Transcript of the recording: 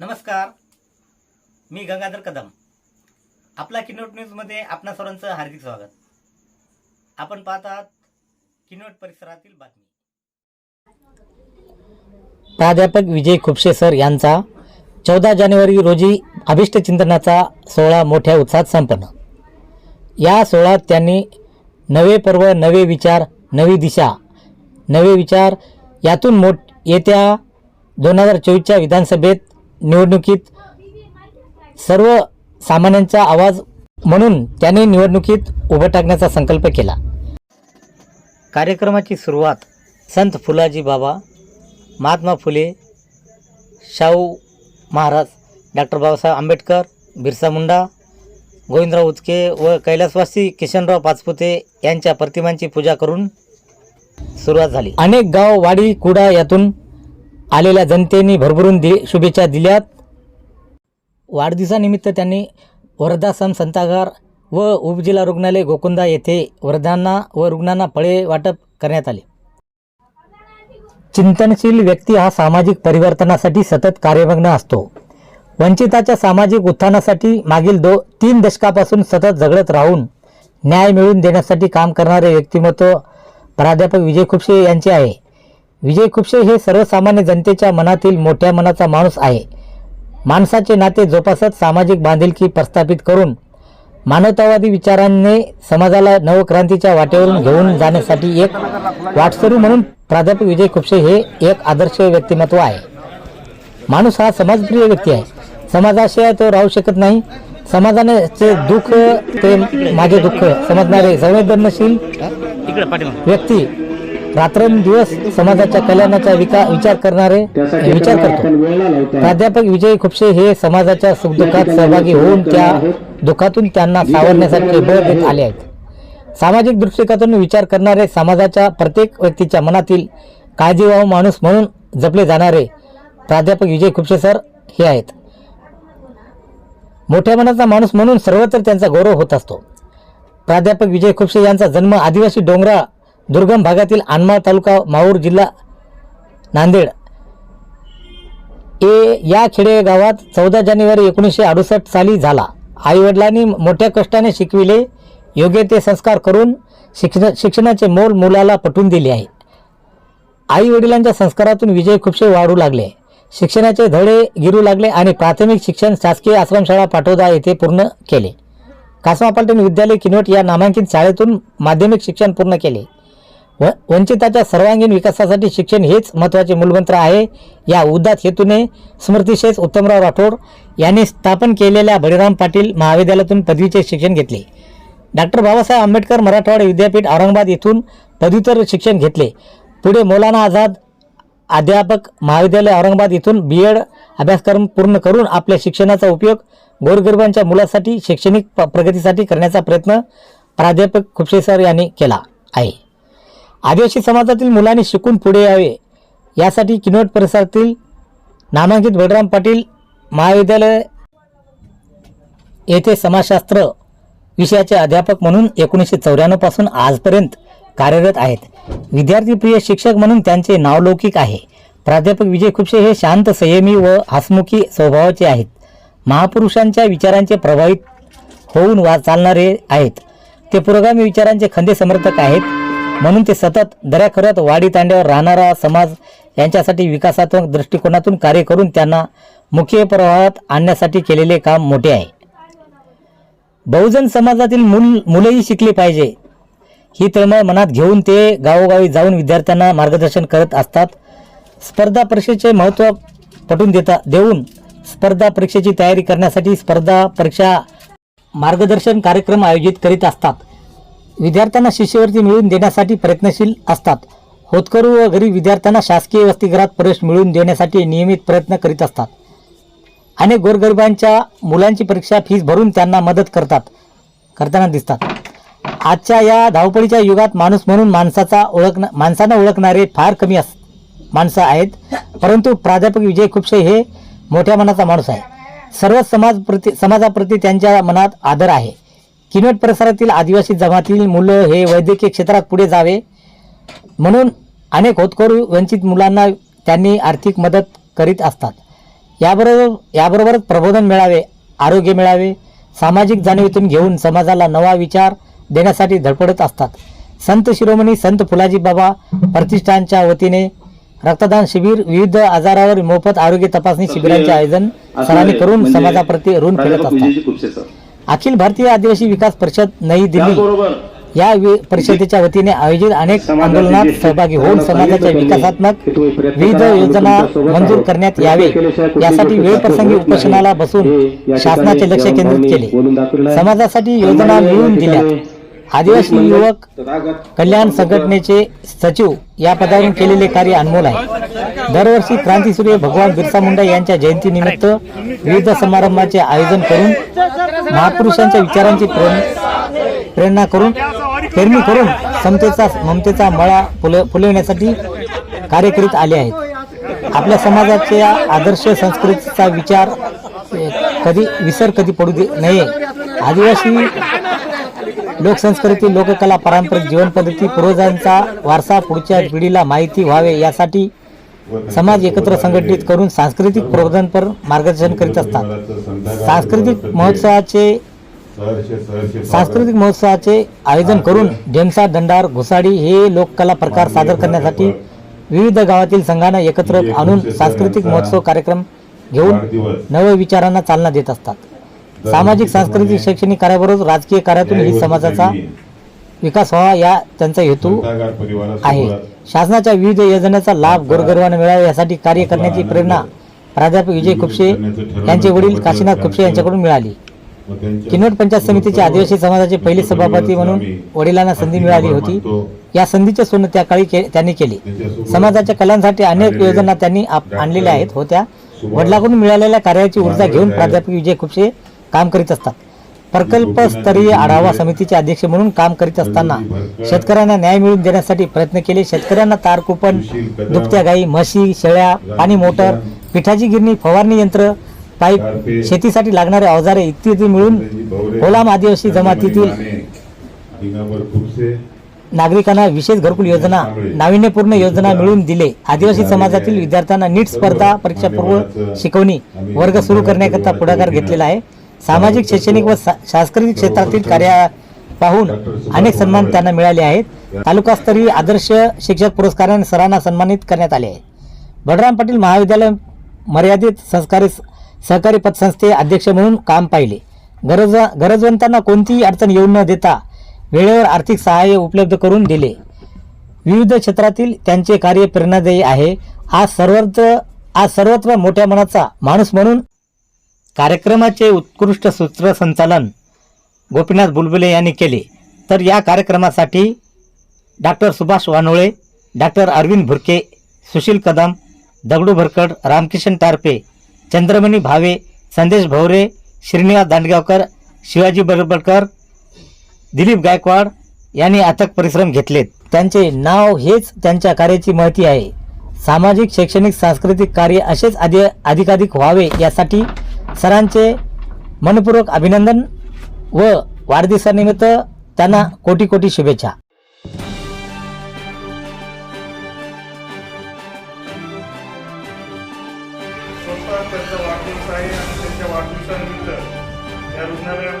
नमस्कार. मी गंगाधर कदम. आपला किनोट न्यूजमध्ये आपणा सर्वांचं हार्दिक स्वागत. आपण पाहत आहात किनोट परिसरातील बातमी. प्राध्यापक विजय खुपशे सर यांचा चौदा जानेवारी रोजी अभिष्ट चिंतनाचा सोहळा मोठ्या उत्साहात संपन्न. या सोहळ्यात त्यांनी नवे पर्व नवे विचार नवी दिशा नवे विचार यातून मोठ येत्या दोन हजार चोवीसच्या विधानसभेत निवडणुकीत सर्व सामान्यांचा आवाज म्हणून त्याने निवडणुकीत उभं टाकण्याचा संकल्प केला. कार्यक्रमाची सुरुवात संत फुलाजी बाबा महात्मा फुले शाहू महाराज डॉक्टर बाबासाहेब आंबेडकर बिरसा मुंडा गोविंदराव उचके व कैलासवासी किशनराव पाचपुते यांच्या प्रतिमांची पूजा करून सुरुवात झाली. अनेक गाव वाडी कुडा यातून आलेल्या जनतेने भरभरून दि शुभेच्छा दिल्यात. वाढदिवसानिमित्त त्यांनी वृद्धाश्रम संतागार व उपजिल्हा रुग्णालय गोकुंदा येथे वृद्धांना व रुग्णांना फळे वाटप करण्यात आले. चिंतनशील व्यक्ती हा सामाजिक परिवर्तनासाठी सतत कार्यमग्न असतो. वंचिताच्या सामाजिक उत्थानासाठी मागील दो तीन दशकापासून सतत झगडत राहून न्याय मिळवून देण्यासाठी काम करणारे व्यक्तिमत्व प्राध्यापक विजय खुपशे यांचे आहे. विजय खुपशे हे सर्वसामान्य जनतेच्या मनातील मोठ्या मनाचा माणूस आहे. माणसाचे नाते जोपासत सामाजिक बांधिलकी प्रस्थापित करून मानवतावादी विचारांनी समाजाला नवक्रांतीच्या वाटेवरून घेऊन जाण्यासाठी एक वाटसरू म्हणून प्राध्यापक विजय खुपशे हे एक आदर्श व्यक्तिमत्व आहे. माणूस हा समाजप्रिय व्यक्ती आहे. समाजाशिवाय तो राहू शकत नाही. समाजाने दुःख ते माझे दुःख समजणारे संवेदनशील व्यक्ती रात्रंदिवस समाजाच्या कल्याणाचा विका विचार करणारे विचार करतो. प्राध्यापक विजय खुपशे हे समाजाच्या सुखदुःखात सहभागी होऊन त्या दुःखातून त्यांना सावरण्यासाठी बळ देत आले आहेत. सामाजिक दृष्टिकोनातून विचार करणारे समाजाच्या प्रत्येक व्यक्तीच्या मनातील काळजीवाहू माणूस म्हणून जपले जाणारे प्राध्यापक विजय खुपशे सर हे आहेत. मोठ्या मनाचा माणूस म्हणून सर्वत्र त्यांचा गौरव होत असतो. प्राध्यापक विजय खुपशे यांचा जन्म आदिवासी डोंगरा दुर्गम भागातील आनमाळ तालुका माहूर जिल्हा नांदेड. ए या खेडेगावात चौदा जानेवारी एकोणीसशे अडुसष्ट साली झाला. आईवडिलांनी मोठ्या कष्टाने शिकविले योग्य ते संस्कार करून शिक्षण शिक्षणाचे मोल मुलाला पटवून दिले आहे. आई वडिलांच्या संस्कारातून विजय खुपशे वाढू लागले. शिक्षणाचे धडे गिरू लागले आणि प्राथमिक शिक्षण शासकीय आश्रमशाळा पाटोदा येथे पूर्ण केले. कासमा पालटण विद्यालय किनवट या नामांकित शाळेतून माध्यमिक शिक्षण पूर्ण केले. व वंचिताच्या सर्वांगीण विकासासाठी शिक्षण हेच महत्त्वाचे मूलमंत्र आहे. या उद्दात हेतूने स्मृतिशेष उत्तमराव राठोड यांनी स्थापन केलेल्या बळीराम पाटील महाविद्यालयातून पदवीचे शिक्षण घेतले. डॉक्टर बाबासाहेब आंबेडकर मराठवाडा विद्यापीठ औरंगाबाद येथून पदव्युत्तर शिक्षण घेतले. पुढे मौलाना आझाद अध्यापक महाविद्यालय औरंगाबाद येथून बी एड अभ्यासक्रम पूर्ण करून आपल्या शिक्षणाचा उपयोग गोरगरिबांच्या मुलासाठी शैक्षणिक प- प्रगतीसाठी करण्याचा प्रयत्न प्राध्यापक खुपशे सर यांनी केला आहे. आदिवासी समाजातील मुलांनी शिकून पुढे यावे. यासाठी किनवट परिसरातील नामांकित बलराम पाटील महाविद्यालय येथे समाजशास्त्र विषयाचे अध्यापक म्हणून एकोणीसशे चौऱ्याण्णवपासून आजपर्यंत कार्यरत आहेत. विद्यार्थीप्रिय शिक्षक म्हणून त्यांचे नावलौकिक आहे. प्राध्यापक विजय खुपशे हे शांत संयमी व हसमुखी स्वभावाचे आहेत. महापुरुषांच्या विचारांचे प्रभावित होऊन वा चालणारे आहेत. ते पुरोगामी विचारांचे खंदे समर्थक आहेत. म्हणून ते सतत दऱ्याखोऱ्यात वाडी तांड्यावर राहणारा समाज यांच्यासाठी विकासात्मक दृष्टिकोनातून कार्य करून त्यांना मुख्य प्रवाहात आणण्यासाठी केलेले काम मोठे आहे. बहुजन समाजातील मूल मुलंही शिकली पाहिजे. ही तळमळ मनात घेऊन ते गावोगावी जाऊन विद्यार्थ्यांना मार्गदर्शन करत असतात. स्पर्धा परीक्षेचे महत्त्व पटवून देता देऊन स्पर्धा परीक्षेची तयारी करण्यासाठी स्पर्धा परीक्षा मार्गदर्शन कार्यक्रम आयोजित करीत असतात. विद्यार्थ्यांना शिष्यवृत्ती मिळवून देण्यासाठी प्रयत्नशील असतात. होतकरू व गरीब विद्यार्थ्यांना शासकीय वसतिगृहात प्रवेश मिळवून देण्यासाठी नियमित प्रयत्न करीत असतात. अनेक गोरगरिबांच्या मुलांची परीक्षा फीस भरून त्यांना मदत करतात करताना दिसतात. आजच्या या धावपळीच्या युगात माणूस म्हणून माणसाचा ओळख माणसांना ओळखणारे फार कमी अस माणसं आहेत. परंतु प्राध्यापक विजय खुपशे हे मोठ्या मनाचा माणूस आहे. सर्व समाज प्रति समाजाप्रती त्यांच्या मनात आदर आहे. किनवट परिसरातील आदिवासी जमातील मुलं हे वैद्यकीय क्षेत्रात पुढे जावे. म्हणून अनेक होतकरू वंचित मुलांना त्यांनी आर्थिक मदत करीत असतात. याबरोबर याबरोबरच प्रबोधन मिळावे आरोग्य मिळावे सामाजिक जाणीवेतून घेऊन समाजाला नवा विचार देण्यासाठी धडपडत असतात. संत शिरोमणी संत फुलाजी बाबा प्रतिष्ठानच्या वतीने रक्तदान शिबिर विविध आजारावर मोफत आरोग्य तपासणी शिबिरांचे आयोजन सरांनी करून म्हणजे समाजाप्रती ऋण फेडत असतात. अखिल भारतीय आदिवासी विकास परिषद नई दिल्ली या परिषदेच्या वतीने आयोजित अनेक आंदोलनात सहभागी होऊन समाजाच्या विकासात्मक विविध योजना मंजूर. करण्यात यावे यासाठी गोष्ट वेळ साध्य प्रसंगी होत नाही. उपोषणाला बसून शासनाचे लक्ष केंद्रित केले. समाजासाठी योजना मिळवून दिल्यात आदिवासी युवक कल्याण संघटनेचे सचिव या पदावरून केलेले कार्य अनमोल आहे. दरवर्षी क्रांतीसूर्य भगवान बिरसा मुंडा यांच्या जयंतीनिमित्त विविध समारंभाचे आयोजन करून महापुरुषांच्या विचारांची प्रेर- प्रेरणा करून पेरणी करून समतेचा ममतेचा मळा फुल फुलवण्यासाठी कार्य करीत आले आहेत. आपल्या समाजाच्या आदर्श संस्कृतीचा विचार कधी विसर कधी पडू दे नये. आदिवासी लोकसंस्कृती लोककला पारंपरिक जीवनपद्धती पूर्वजांचा वारसा पुढच्या पिढीला माहिती व्हावे यासाठी समाज एकत्र संघटित करून सांस्कृतिक प्रबोधनपर मार्गदर्शन करीत असतात. सांस्कृतिक महोत्सवाचे सांस्कृतिक महोत्सवाचे आयोजन करून ढेमसा दंडार घुसाडी हे लोककला प्रकार सादर करण्यासाठी विविध गावातील संघांना एकत्र आणून सांस्कृतिक महोत्सव कार्यक्रम घेऊन नव विचारांना चालना देत असतात. सामाजिक सांस्कृतिक शैक्षणिक कार्याबरोबर राजकीय कार्यातून ही समाजाचा विकास व्हावा या त्यांचा हेतू आहे. शासनाच्या विविध योजनेचा लाभ गोरगरिबांना मिळावा यासाठी कार्य करण्याची प्रेरणा प्राध्यापक विजय खुपशे यांचे वडील काशीनाथ खुपशे यांच्याकडून मिळाली. किनवट पंचायत समितीचे आदिवासी समाजाचे पहिले सभापती म्हणून वडिलांना संधी मिळाली होती. या संधीचे सोनं त्या काळी के- त्यांनी केले. समाजाच्या कलांसाठी अनेक योजना त्यांनी आणलेल्या आहेत होत्या. वडिलांकडून मिळालेल्या कार्याची ऊर्जा घेऊन प्राध्यापक विजय खुपशे काम करीत असतात. प्रकल्प स्तरीय आढावा समितीचे अध्यक्ष म्हणून काम करीत असताना शेतकऱ्यांना न्याय मिळवून देण्यासाठी प्रयत्न केले. शेतकऱ्यांना तार कुपन दुभत्या गाई म्हशी शेळ्या पाणी मोटर पिठाची गिरणी फवारणी यंत्र पाईप शेतीसाठी लागणारे अवजारे इत्यादी मिळून कोलाम आदिवासी जमातीतील नागरिकांना विशेष घरकुल योजना नाविन्यपूर्ण योजना मिळवून दिले. आदिवासी समाजातील विद्यार्थ्यांना नीट स्पर्धा परीक्षा पूर्व शिकवणी वर्ग सुरू करण्याकरता पुढाकार घेतलेला आहे. सामाजिक शैक्षणिक व सांस्कृतिक क्षेत्रातील कार्य पाहून अनेक सन्मान त्यांना मिळाले आहेत. तालुकास्तरीय आदर्श शिक्षक पुरस्काराने सरांना सन्मानित करण्यात आले आहे. बलराम पाटील महाविद्यालय मर्यादित संस्कारी सहकारी पतसंस्थे अध्यक्ष म्हणून काम पाहिले. गरज गरजवंतांना कोणतीही अडचण येऊ न देता वेळेवर आर्थिक सहाय्य उपलब्ध करून दिले. विविध क्षेत्रातील त्यांचे कार्य प्रेरणादायी आहे. आज सर्वत्र आज सर्वत्र मोठ्या मनाचा माणूस म्हणून कार्यक्रमाचे उत्कृष्ट सूत्रसंचालन गोपीनाथ बुलबुले यांनी केले. तर या कार्यक्रमासाठी डॉक्टर सुभाष वानोळे डॉक्टर अरविंद भुरके सुशील कदम दगडू भरकड रामकिशन टारपे चंद्रमणी भावे संदेश भवरे श्रीनिवास दांडगावकर शिवाजी बरबडकर दिलीप गायकवाड यांनी अथक परिश्रम घेतलेत. त्यांचे नाव हेच त्यांच्या कार्याची महती आहे. सामाजिक शैक्षणिक सांस्कृतिक कार्य असेच आधी अधिकाधिक व्हावे यासाठी सरांचे मनपूर्वक अभिनंदन व वाढदिवसानिमित्त त्यांना कोटी कोटी शुभेच्छा. स्वतः त्यांचा वाढदिवस आहे आणि त्यांच्या वाढदिवसानिमित्त या रुग्णालयात.